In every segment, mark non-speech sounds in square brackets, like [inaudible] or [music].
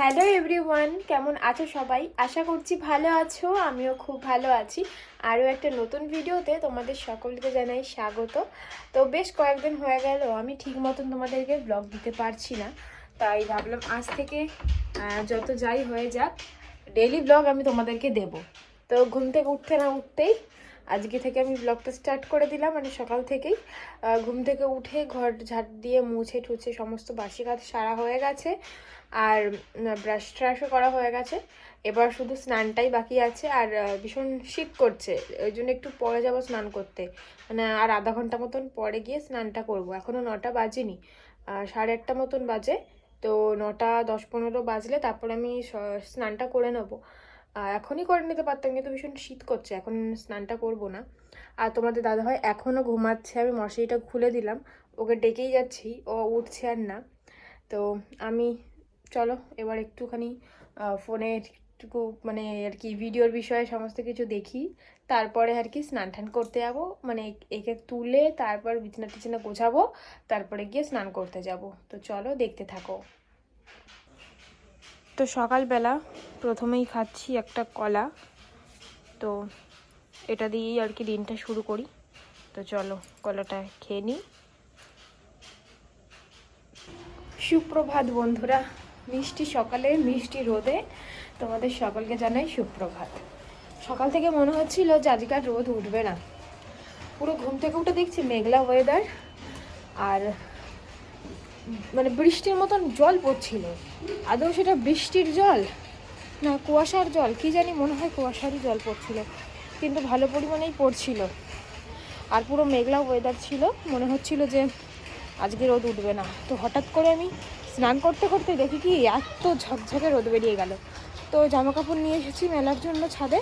Hello everyone, কেমন আছো সবাই? আশা করছি ভালো আছো, আমিও খুব ভালো আছি। আরও একটা নতুন ভিডিওতে তোমাদের সকলকে জানাই স্বাগত। তো বেশ কয়েকদিন হয়ে গেল, আমি ঠিক মতন তোমাদেরকে ব্লগ দিতে পারছি না। তাই ভাবলাম আজ থেকে যত যাই হয়ে যাক ডেলি ব্লগ আমি তোমাদেরকে দেব। তো ঘুম থেকে উঠতে না উঠতেই আজকে থেকে আমি ব্লগটা স্টার্ট করে দিলাম মানে সকাল থেকেই। ঘুম থেকে উঠে ঘর ঝাড় দিয়ে মুছে টুছে সমস্ত বাসি কাজ সারা হয়ে গেছে আর ব্রাশ ট্রাশও করা হয়ে গেছে। এবার শুধু স্নানটাই বাকি আছে আর ভীষণ শীত করছে, ওই জন্য একটু পরে যাব স্নান করতে। মানে আর আধা ঘণ্টা মতন পরে গিয়ে স্নানটা করব এখনও নটা বাজেনি। সাড়ে আটটা মতন বাজে, তো নটা দশ পনেরো বাজলে তারপরে আমি স্নানটা করে নেব। এখনই করে নিতে পারতাম, কিন্তু ভীষণ শীত করছে, এখন স্নানটা করব না। আর তোমাদের দাদা দাদাভাই এখনও ঘুমাচ্ছে, আমি মশারিটা খুলে দিলাম, ওকে ডেকেই যাচ্ছি, ও উঠছে আর না। তো আমি, চলো, এবার একটুখানি ফোনে একটুকু মানে আর কি ভিডিওর বিষয়ে সমস্ত কিছু দেখি, তারপরে আর কি স্নান টান করতে যাব মানে একে তুলে তারপর বিছানা টিছানা গোছাবো, তারপরে গিয়ে স্নান করতে যাব। তো চলো, দেখতে থাকো। তো সকালবেলা প্রথমেই খাচ্ছি একটা কলা। তো এটা দিয়েই আর কি দিনটা শুরু করি। তো চলো কলাটা খেয়ে নিই। সুপ্রভাত বন্ধুরা, মিষ্টি সকালে, মিষ্টি রোদে। তোমাদের সকলকে জানাই সুপ্রভাত। সকাল থেকে মনে হচ্ছিল যে আজকে আর রোদ উঠবে না। পুরো ঘুম থেকে উঠে দেখছি মেঘলা ওয়েদার আর মানে বৃষ্টির মতন জল পড়ছিল। আদৌ সেটা বৃষ্টির জল? না, কুয়াশার জল। কি জানি মনে হয় কুয়াশারই জল পড়ছিল। কিন্তু ভালো পরিমাণেই পড়ছিল। আর পুরো মেঘলা ওয়েদার ছিল। মনে হচ্ছিল যে আজকে রোদ উঠবে না। তো হঠাৎ করে আমি স্নান করতে করতে দেখি কি, এত ঝকঝকে রোদ বেরিয়ে গেল। তো জামা কাপড় নিয়ে এসেছি মেলার জন্য ছাদে।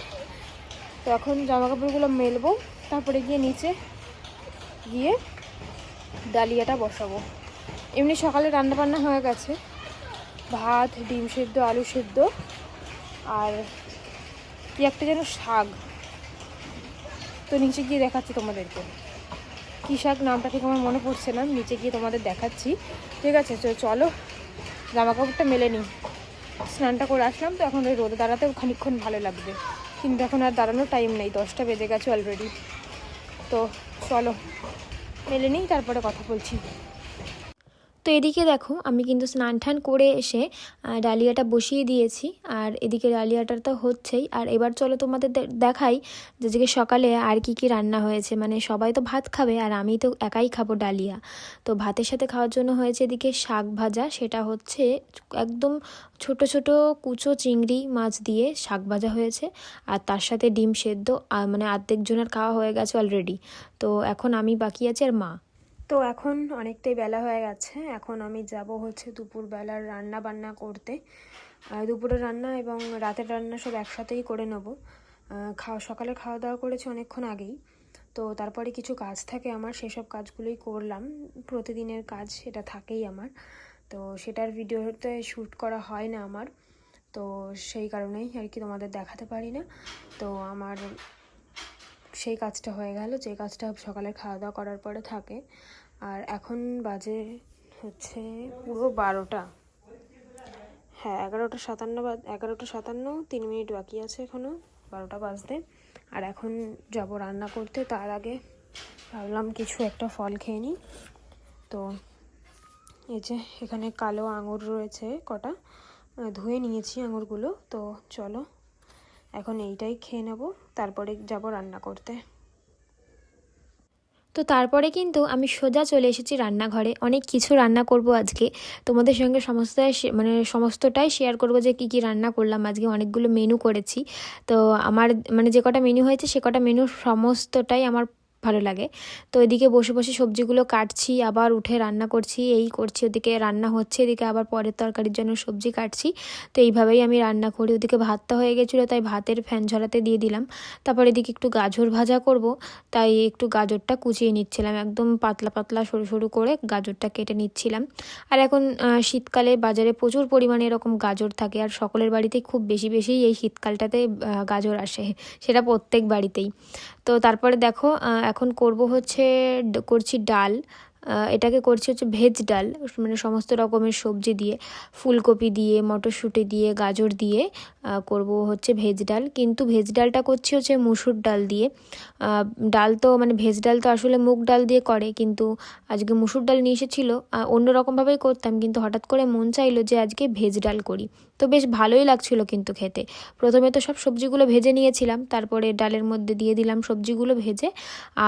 তো এখন জামা কাপড়গুলো মেলবো। তারপরে গিয়ে নিচে গিয়ে ডালিয়াটা বসাবো। এমনি সকালে রান্না বান্না হয়ে গেছে। ভাত, ডিম সেদ্ধ, আলু সেদ্ধ আর কি একটা যেন শাক। তো নিচে গিয়ে দেখাচ্ছি তোমাদেরকে। কী শাক নামটা ঠিক আমার মনে পড়ছে না, নিচে গিয়ে তোমাদের দেখাচ্ছি। ঠিক আছে, তো চলো জামা কাপড়টা মেলে নিই। স্নানটা করে আসলাম তো এখন ওই রোদে দাঁড়াতেও খানিকক্ষণ ভালো লাগবে। কিন্তু এখন আর দাঁড়ানোর টাইম নেই, দশটা বেজে গেছে অলরেডি তো চলো, মেলে নিই, তারপরে কথা বলছি। তো এদিকে দেখো, আমি কিন্তু স্নান টান করে এসে ডালিয়াটা বসিয়ে দিয়েছি। আর এদিকে ডালিয়াটা তো হচ্ছেই। আর এবার চলো তোমাদের দেখাই যে আজকে সকালে আর কি কি রান্না হয়েছে। মানে সবাই তো ভাত খাবে আর আমি তো একাই খাব ডালিয়া। তো ভাতের সাথে খাওয়ার জন্য হয়েছে এদিকে শাক ভাজা। সেটা হচ্ছে একদম ছোট ছোট কুচো চিংড়ি মাছ দিয়ে শাক ভাজা হয়েছে। আর তার সাথে ডিম সেদ্ধ। মানে অর্ধেক জনের খাওয়া হয়ে গেছে অলরেডি তো এখন আমি বাকি আছি আর মা। তো এখন অনেকটাই বেলা হয়ে গেছে। এখন আমি যাব হচ্ছে দুপুরবেলার রান্না বান্না করতে দুপুরের রান্না এবং রাতের রান্না সব একসাথেই করে নেব। খাওয়া, সকালে খাওয়া দাওয়া করেছি অনেকক্ষণ আগেই। তো তারপরে কিছু কাজ থাকে আমার, সেসব কাজগুলোই করলাম। প্রতিদিনের কাজ সেটা থাকেই আমার। তো সেটার ভিডিওতে শ্যুট করা হয় না আমার। তো সেই কারণেই আর কি তোমাদের দেখাতে পারি না। তো আমার সেই কাজটা হয়ে গেল, যে কাজটা সকালে খাওয়া দাওয়া করার পরে থাকে। আর এখন বাজে হচ্ছে পুরো বারোটা। হ্যাঁ এগারোটা সাতান্ন বা এগারোটা সাতান্ন, তিন মিনিট বাকি আছে এখনও বারোটা বাজতে। আর এখন যাব রান্না করতে, তার আগে ভাবলাম কিছু একটা ফল খেয়ে নিই। তো এই যে এখানে কালো আঙুর রয়েছে কটা ধুয়ে নিয়েছি আঙুরগুলো। তো চলো এখন এইটাই খেয়ে নেব, তারপরে যাব রান্না করতে। তো তারপরে কিন্তু আমি সোজা চলে এসেছি রান্নাঘরে। অনেক কিছু রান্না করব আজকে। তোমাদের সঙ্গে সমস্ত মানে সমস্তটাই শেয়ার করব যে কি কি রান্না করলাম। আজকে অনেকগুলো মেনু করেছি। তো আমার মানে যে কটা মেনু হয়েছে, সে কটা মেনু সমস্তটাই আমার ভালো লাগে। তো এদিকে বসে বসে সবজিগুলো কাটছি, আবার উঠে রান্না করছি, এই করছি, ওদিকে রান্না হচ্ছে, এদিকে আবার পরের তরকারির জন্য সবজি কাটছি। তো এইভাবেই আমি রান্না করি, ওদিকে ভাতটা হয়ে গেছিল, তাই ভাতের ফ্যান ঝরাতে দিয়ে দিলাম। তারপর এদিকে একটু গাজর ভাজা করব, তাই একটু গাজরটা কুচিয়ে নিচ্ছিলাম, একদম পাতলা পাতলা সরু সরু করে গাজরটা কেটে নিচ্ছিলাম। আর এখন শীতকালে বাজারে প্রচুর পরিমাণে এরকম গাজর থাকে, আর সকলের বাড়িতেই খুব বেশি বেশি এই শীতকালটাতে গাজর আসে, সেটা প্রত্যেক বাড়িতেই। তো তারপরে দেখো এখন করব হচ্ছে করছি ডাল এটাকে করছি হচ্ছে ভেজ ডাল মানে সমস্ত রকমের সবজি দিয়ে, ফুলকপি দিয়ে, মটরশুঁটি দিয়ে, গাজর দিয়ে করব হচ্ছে ভেজ ডাল। কিন্তু ভেজ ডালটা করছি হচ্ছে মুসুর ডাল দিয়ে। ডাল তো মানে ভেজ ডাল তো আসলে মুগ ডাল দিয়ে করে, কিন্তু আজকে মুসুর ডাল নিয়ে এসেছিল। অন্য রকমভাবেই করতাম, কিন্তু হঠাৎ করে মন চাইলো যে আজকে ভেজ ডাল করি। তো বেশ ভালোই লাগছিল কিন্তু খেতে। প্রথমে তো সব সবজিগুলো ভেজে নিয়েছিলাম, তারপরে ডালের মধ্যে দিয়ে দিলাম সবজিগুলো ভেজে,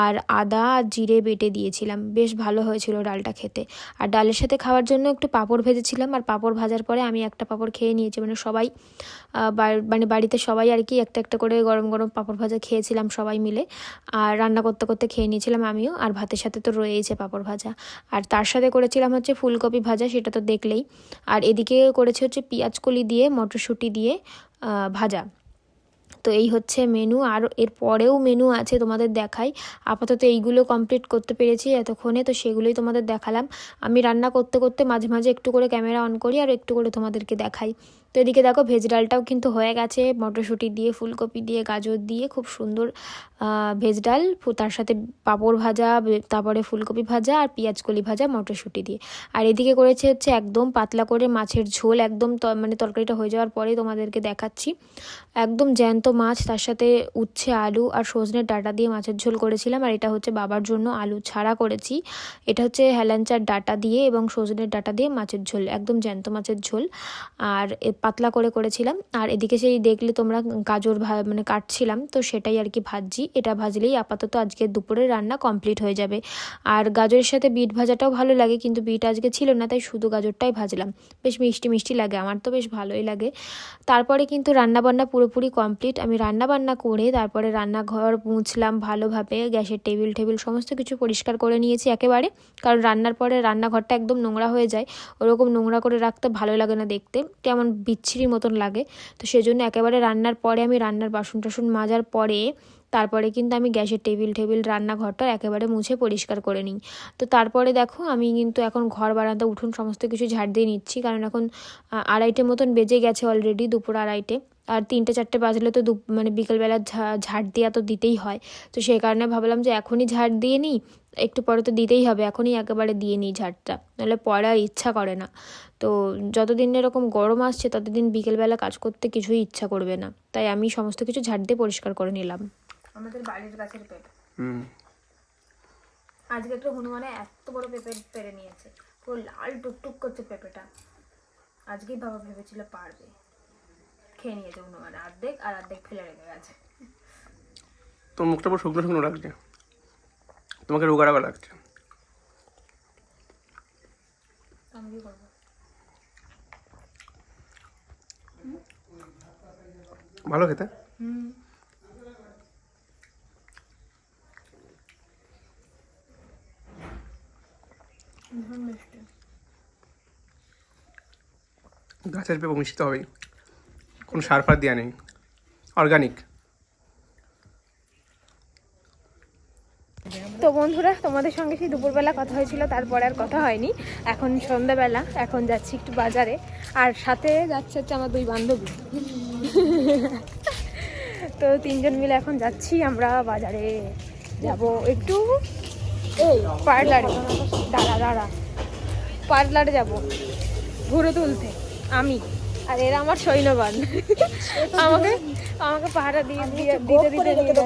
আর আদা আর জিরে বেটে দিয়েছিলাম। বেশ ভালো হয়েছিল ডালটা খেতে। আর ডালের সাথে খাওয়ার জন্য একটু পাঁপড় ভেজেছিলাম, আর পাঁপড় ভাজার পরে আমি একটা পাঁপড় খেয়ে নিয়েছি। মানে সবাই মানে বাড়িতে সবাই আর কি একটা একটা করে গরম গরম পাঁপড় ভাজা খেয়েছিলাম সবাই মিলে, আর রান্না করতে করতে খেয়ে নিয়েছিলাম আমিও, আর ভাতের সাথে তো রয়েইছে পাঁপড় ভাজা। আর তার সাথে করেছিলাম হচ্ছে ফুলকপি ভাজা, সেটা তো দেখলেই। আর এদিকে করেছি হচ্ছে পেঁয়াজ দিয়ে, মটরশুঁটি দিয়ে ভাজা। তো এই হচ্ছে মেনু আর এর পরেও মেনু আছে তোমাদের দেখাই। আপাতত এইগুলো কমপ্লিট করতে পেরেছি এতক্ষণে, তো সেগুলোই তোমাদের দেখালাম। আমি রান্না করতে করতে মাঝে মাঝে একটু করে ক্যামেরা অন করি আর একটু করে তোমাদেরকে দেখাই। তো এদিকে দেখো ভেজ ডালটাও কিন্তু হয়ে গেছে। মটরশুঁটি দিয়ে, ফুলকপি দিয়ে, গাজর দিয়ে খুব সুন্দর ভেজ ডাল। তার সাথে পাঁপড় ভাজা তারপরে ফুলকপি ভাজা আর পেঁয়াজ কলি ভাজা, মটরশুঁটি দিয়ে। আর এদিকে করেছে হচ্ছে একদম পাতলা করে মাছের ঝোল, একদম মানে তরকারিটা হয়ে যাওয়ার পরে তোমাদেরকে দেখাচ্ছি। একদম জ্যান্ত মাছ, তার সাথে উচ্ছে আলু আর সজনের ডাটা দিয়ে মাছের ঝোল করেছিলাম। আর এটা হচ্ছে বাবার জন্য আলু ছাড়া করেছি। এটা হচ্ছে হেলাঞ্চার ডাটা দিয়ে এবং সজনের ডাটা দিয়ে মাছের ঝোল, একদম জ্যান্ত মাছের ঝোল। আর পাতলা করে করেছিলাম। আর এদিকে সেই দেখলে তোমরা গাজর মানে কাটছিলাম, তো সেটাই আর কি ভাজছি। এটা ভাজলেই আপাতত আজকে দুপুরের রান্না কমপ্লিট হয়ে যাবে। আর গাজরের সাথে বিট ভাজাটাও ভালো লাগে, কিন্তু বিট আজকে ছিল না, তাই শুধু গাজরটাই ভাজলাম। বেশ মিষ্টি মিষ্টি লাগে, আমার তো বেশ ভালোই লাগে। তারপরে কিন্তু রান্নাবান্না পুরোপুরি কমপ্লিট। আমি রান্নাবান্না করে তারপরে রান্নাঘর মুছলাম ভালোভাবে, গ্যাসের টেবিল টেবিল সমস্ত কিছু পরিষ্কার করে নিয়েছি একেবারে। কারণ রান্নার পরে রান্নাঘরটা একদম নোংরা হয়ে যায়। ওরকম নোংরা করে রাখতে ভালো লাগে না দেখতে। কেমন বিচ্ছিরি মতন লাগে। তো সেজন্য একেবারে রান্নার পরে আমি রান্নার বাসন টাসন মাজার পরে তারপরে কিন্তু আমি গ্যাসের টেবিল টেবিল, রান্নাঘরটা একেবারে মুছে পরিষ্কার করে নিই। তো তারপরে দেখো আমি কিন্তু এখন ঘর বারান্দা উঠুন সমস্ত কিছু ঝাড় দিয়ে নিচ্ছি। কারণ এখন আড়াইটে মতন বেজে গেছে অলরেডি দুপুর আড়াইটে। আর তিনটে, চারটে বাজলে তো দু মানে বিকেলবেলা ঝাড় দেওয়া তো দিতেই হয়। তো সেই কারণে ভাবলাম যে এখনই ঝাড় দিয়ে নিই। একটু পরে তো দিতেই হবে এখনই একেবারে দিয়ে নিই ঝাড়টা নাহলে পরে আর ইচ্ছা করে না। তো যতদিন এরকম গরম আসছে ততদিন বিকেলবেলা কাজ করতে কিছুই ইচ্ছা করবে না। তাই আমি সমস্ত কিছু ঝাড় দিয়ে পরিষ্কার করে নিলাম। আমাদের বাড়ির গাছের পেঁপে হুম। আজকে একটু হনুমানে এত বড় পেঁপে পেরে নিয়েছে পুরো লাল টুকটুক করছে পেঁপেটা। আজকেই বাবা ভেবেছিল পারবে। খেয়ে নিয়েছে হনুমান অর্ধেক আর অর্ধেক ফেলে রেখে গেছে। তোমার মুখটা পুরো শুকনো শুকনো লাগছে। তোমাকে রোগা রোগা লাগছে। ভালো খেতে? গাছের পেঁপে মিশতে হবে কোনো সার ফার দেওয়া নেই। অর্গানিক বন্ধুরা, তোমাদের সঙ্গে সেই দুপুরবেলা কথা হয়েছিল, তারপরে আর কথা হয়নি। এখন সন্ধ্যাবেলা, এখন যাচ্ছি একটু বাজারে। আর সাথে যাচ্ছে হচ্ছে আমার দুই বান্ধবী। তো তিনজন মিলে এখন যাচ্ছি, আমরা বাজারে যাব একটু। এই, পার্লারে। দাঁড়া দাঁড়া। পার্লারে যাব। ঘুরে তুলতে, আমি। আর এরা আমার সৈন্যবান। আমাকে আমাকে পাহারা দিয়ে দিয়ে দিতে দিতে।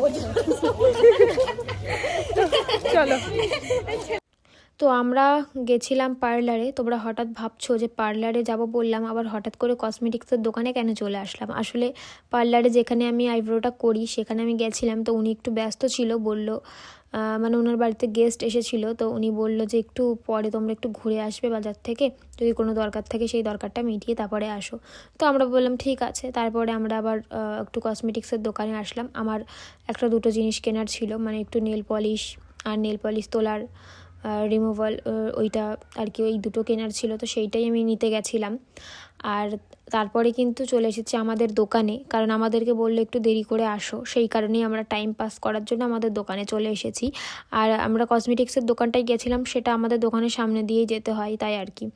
চলো। তো আমরা গেছিলাম পার্লারে, তোমরা হঠাৎ ভাবছ যে পার্লারে যাব বললাম, আবার হঠাৎ করে কসমেটিক্সের দোকানে কেন চলে আসলাম? আসলে পার্লারে যেখানে আমি আইব্রোটা করি, সেখানে আমি গেছিলাম, তো উনি একটু ব্যস্ত ছিল, বলল মানে ওনার বাড়িতে গেস্ট এসেছিল, তো উনি বলল যে একটু পরে তোমরা একটু ঘুরে আসবে বাজার থেকে, যদি কোনো দরকার থাকে সেই দরকারটা মিটিয়ে তারপরে আসো। তো আমরা বললাম, ঠিক আছে। তারপরে আমরা আবার একটু কসমেটিক্সের দোকানে আসলাম। আমার একটা দুটো জিনিস কেনার ছিল মানে একটু নেল পলিশ আর নেল পলিশ তোলার। রিমুভাল ওইটা আর কি, ওই দুটো কেনার ছিল, তো সেইটাই আমি নিতে গেছিলাম। আর তারপরে কিন্তু চলে এসেছি আমাদের দোকানে, কারণ আমাদেরকে বলল একটু দেরি করে আসো। সেই কারণেই আমরা টাইম পাস করার জন্য আমাদের দোকানে চলে এসেছি। আর আমরা কসমেটিক্সের দোকানটায় গেছিলাম, সেটা আমাদের দোকানের সামনে দিয়েই যেতে হয়, তাই আর কি।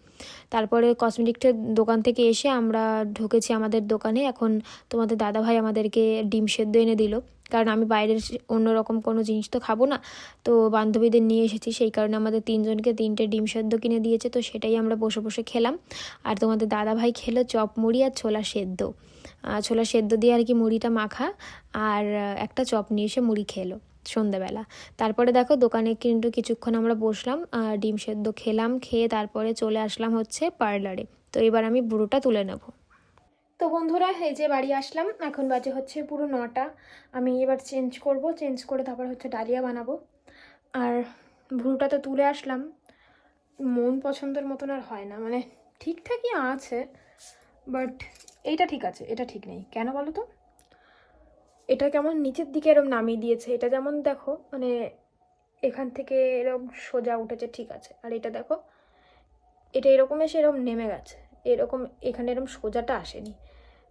তারপরে কসমেটিক্সের দোকান থেকে এসে আমরা ঢুকেছি আমাদের দোকানে। এখন তোমাদের দাদাভাই আমাদেরকে ডিম সেদ্ধ এনে দিল। কারণ আমি বাইরের অন্যরকম কোনো জিনিস তো খাব না। তো বান্ধবীদের নিয়ে এসেছি, সেই কারণে আমাদের তিনজনকে তিনটে ডিম সেদ্ধ কিনে দিয়েছে, তো সেটাই আমরা বসে বসে খেলাম। আর তোমাদের দাদা ভাই খেলো চপ মুড়ি আর ছোলা সেদ্ধ। ছোলা সেদ্ধ দিয়ে আর কি মুড়িটা মাখা, আর একটা চপ নিয়ে এসে মুড়ি খেলো সন্ধেবেলা তারপরে দেখো দোকানে কিন্তু কিছুক্ষণ আমরা বসলাম ডিম সেদ্ধ খেলাম, খেয়ে তারপরে চলে আসলাম হচ্ছে পার্লারে। তো এবার আমি বুড়োটা তুলে নেব। তো বন্ধুরা, এই যে বাড়ি আসলাম, এখন বাজে হচ্ছে পুরো নটা। আমি এবার চেঞ্জ করব চেঞ্জ করে তারপর হচ্ছে ডালিয়া বানাবো। আর ভুরুটা তো তুলে আসলাম। মন পছন্দের মতন আর হয় না মানে ঠিকঠাকই আছে বাট এইটা ঠিক আছে, এটা ঠিক নেই। কেন বলো তো? এটা কেমন নিচের দিকে এরম নামিয়ে দিয়েছে, এটা যেমন দেখো মানে এখান থেকে এরকম সোজা উঠেছে, ঠিক আছে। আর এটা দেখো, এটা এরকম এসে এরকম নেমে গেছে। এরকম এখানে এরকম সোজাটা আসেনি।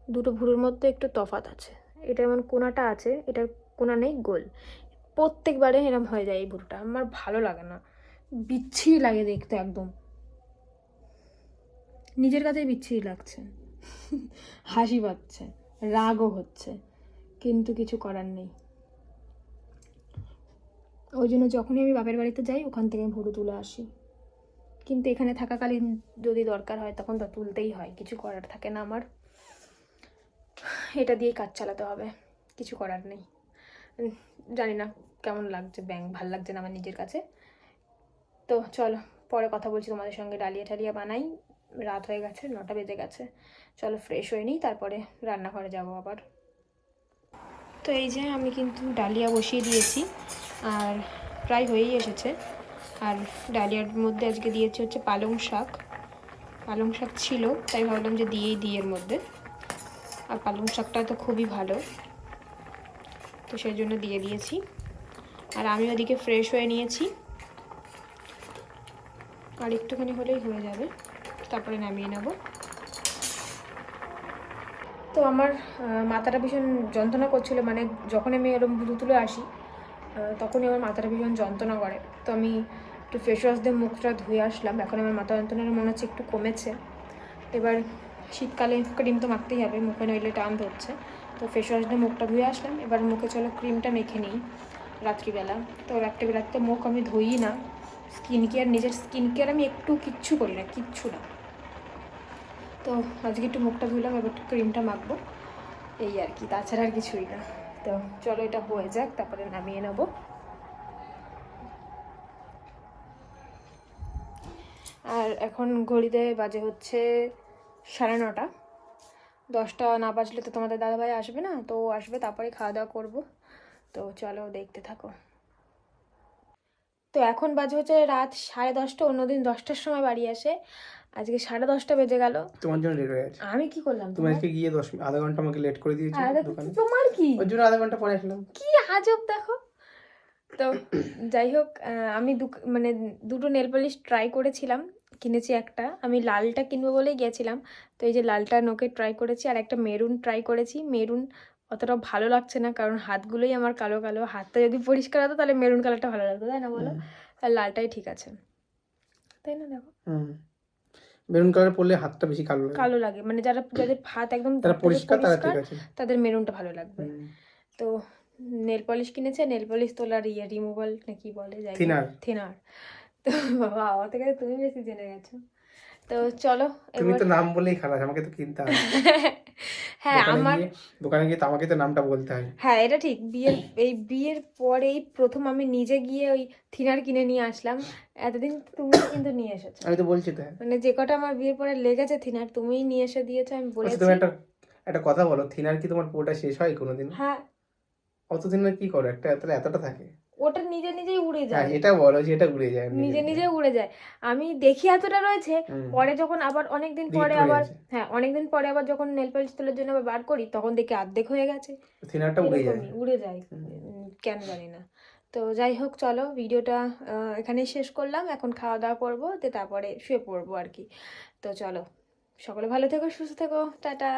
দুটো ভুরুর মধ্যে একটু তফাৎ আছে। এটা যেমন কোনাটা আছে, এটার কোনা নেই, গোল। প্রত্যেকবারে এরম হয়ে যায় এই ভুরুটা। আমার ভালো লাগে না। বিচ্ছিরি লাগে দেখতে একদম। নিজের কাছেই বিচ্ছিরি লাগছে। [laughs] হাসি পাচ্ছে, রাগও হচ্ছে, কিন্তু কিছু করার নেই। ওই জন্য যখনই আমি বাপের বাড়িতে যাই, ওখান থেকে ভুরু তুলে আসি। কিন্তু এখানে থাকাকালীন যদি দরকার হয় তখন তো তুলতেই হয়, কিছু করার থাকে না আমার। এটা দিয়েই কাজ চালাতে হবে, কিছু করার নেই। জানি না কেমন লাগছে ব্যাংক ভালো লাগছে না আমার নিজের কাছে। তো চলো, পরে কথা বলছি তোমাদের সঙ্গে ডালিয়া টালিয়া বানাই। রাত হয়ে গেছে, নটা বেজে গেছে। চলো ফ্রেশ হয়ে নিই, তারপরে রান্নাঘরে যাব আবার। তো এই যে আমি কিন্তু ডালিয়া বসিয়ে দিয়েছি, আর প্রায় হয়েই এসেছে। আর ডালিয়ার মধ্যে আজকে দিয়েছি হচ্ছে পালং শাক। পালং শাক ছিল, তাই ভাবলাম যে দিয়েই দিই এর মধ্যে। আর পালং শাকটা তো খুবই ভালো। তো সেই জন্য দিয়ে দিয়েছি। আর আমি ওদিকে ফ্রেশ হয়ে নিয়েছি। আর একটুখানি হলেই হয়ে যাবে। তারপরে নামিয়ে নেব। তো আমার মাথাটা ভীষণ যন্ত্রণা করছিল। মানে যখন আমি এরকম তুলে আসি তখনই আমার মাথাটা ভীষণ যন্ত্রণা করে। তো আমি একটু ফেস ওয়াশ দিয়ে মুখটা ধুয়ে আসলাম। এখন আমার মাথা যন্ত্রণাটা মনে হচ্ছে একটু কমেছে। এবার শীতকালে ক্রিম তো মাখতেই হবে, মুখে নইলে টান ধরছে। তো ফেস ওয়াশ দিয়ে মুখটা ধুয়ে আসলাম। এবার মুখে চলো ক্রিমটা মেখে নিই রাত্রিবেলা। তো রাত্রিবেলাতে মুখ আমি ধুই না। স্কিন কেয়ার নিজের স্কিন কেয়ার আমি একটু কিচ্ছু করি না, কিচ্ছু না। তো আজকে একটু মুখটা ধুলাম এবার একটু ক্রিমটা মাখবো। এই আর কি, তাছাড়া আর কিছুই না। তো চলো এটা হয়ে যাক, তারপরে নামিয়ে নেব। আর এখন ঘড়িতে বাজে হচ্ছে সাড়ে নটা। দশটা না বাজলে তো তোমাদের দাদাভাই আসবে না তো আসবে তারপরে খাওয়া দাওয়া করব। তো চলো দেখতে থাকো। তো এখন বাজে হচ্ছে রাত সাড়ে দশটা অন্যদিন দশটার সময় বাড়ি আসে। আজকে সাড়ে দশটা বেজে গেল। তোমার জন্য লেট হয়ে গেছে। আমি কি করলাম তুমি আজকে গিয়ে দশ আধা ঘণ্টা আমাকে লেট করে দিয়েছি তোমার কি? ওই জন্য আধা ঘণ্টা পরে আসলাম। কি আজব দেখো। তো যাই হোক আমি দু- মানে দুটো নেল পলিশ ট্রাই করেছিলাম কিনেছি একটা। আমি লালটা কিনবো বলেই গেছিলাম। তো এই যে লালটা নোকে ট্রাই করেছি আর একটা মেরুন ট্রাই করেছি। মেরুন অতটা ভালো লাগছে না কারণ হাতগুলোই আমার কালো কালো। হাতটা যদি পরিষ্কার হতো তাহলে মেরুন কালারটা ভালো লাগতো তাই না বলো? আর লালটাই ঠিক আছে। তাই না দেখো? মেরুন কালার পরলে হাতটা বেশি কালো লাগে। কালো লাগে। মানে যারা যাদের হাত একদম তারা পরিষ্কার তারা ঠিক আছে। তাদের মেরুনটা ভালো লাগবে। তো নেল পলিশ কিনেছে নেল পলিশ তোলার ইয়ে রিমুভাল না কি বলে যাই Thinner. থিনার। তো বাবা আমার থেকে তুমি বেশি জেনে গেছো। তো চলো তুমি তো নাম বলেই খারাপ আমাকে তো কিনতে হবে। [laughs] হ্যাঁ আমার দোকানে গিয়ে তো আমাকে তো নামটা বলতে হয়। হ্যাঁ এটা ঠিক। বিয়ের এই বিয়ের পরেই প্রথম আমি নিজে গিয়ে ওই থিনার কিনে নিয়ে আসলাম। এতদিন তুমি কিন্তু নিয়ে এসেছ। আমি তো বলছি তো। মানে যে কটা আমার বিয়ের পরে লেগেছে থিনার তুমিই নিয়ে এসে দিয়েছ আমি বলেছি। তুমি একটা একটা কথা বলো থিনার কি তোমার পুরোটা শেষ হয় কোনোদিন? হ্যাঁ অত দিনের কি করো? একটা তাহলে এতটা থাকে। ওটা নিজে নিজেই উড়ে হ্যাঁ যায়। এটা বলো যে এটা উড়ে যায় নিজে নিজে উড়ে যায়। আমি দেখি এতটা রয়েছে পরে যখন আবার অনেকদিন পরে আবার। হ্যাঁ অনেকদিন পরে আবার যখন নেল পলিশ তোলার জন্য আবার বার করি তখন দেখি অর্ধেক হয়ে গেছে। থিনারটা উড়ে যায়। উড়ে যায়। কেন জানি না। তো যাই হোক চলো ভিডিওটা আহ, এখানেই শেষ করলাম। এখন খাওয়া দাওয়া করব তো তারপরে শুয়ে পড়ব আর কি। তো চলো সকলে ভালো থেকো সুস্থ থেকো। টাটা।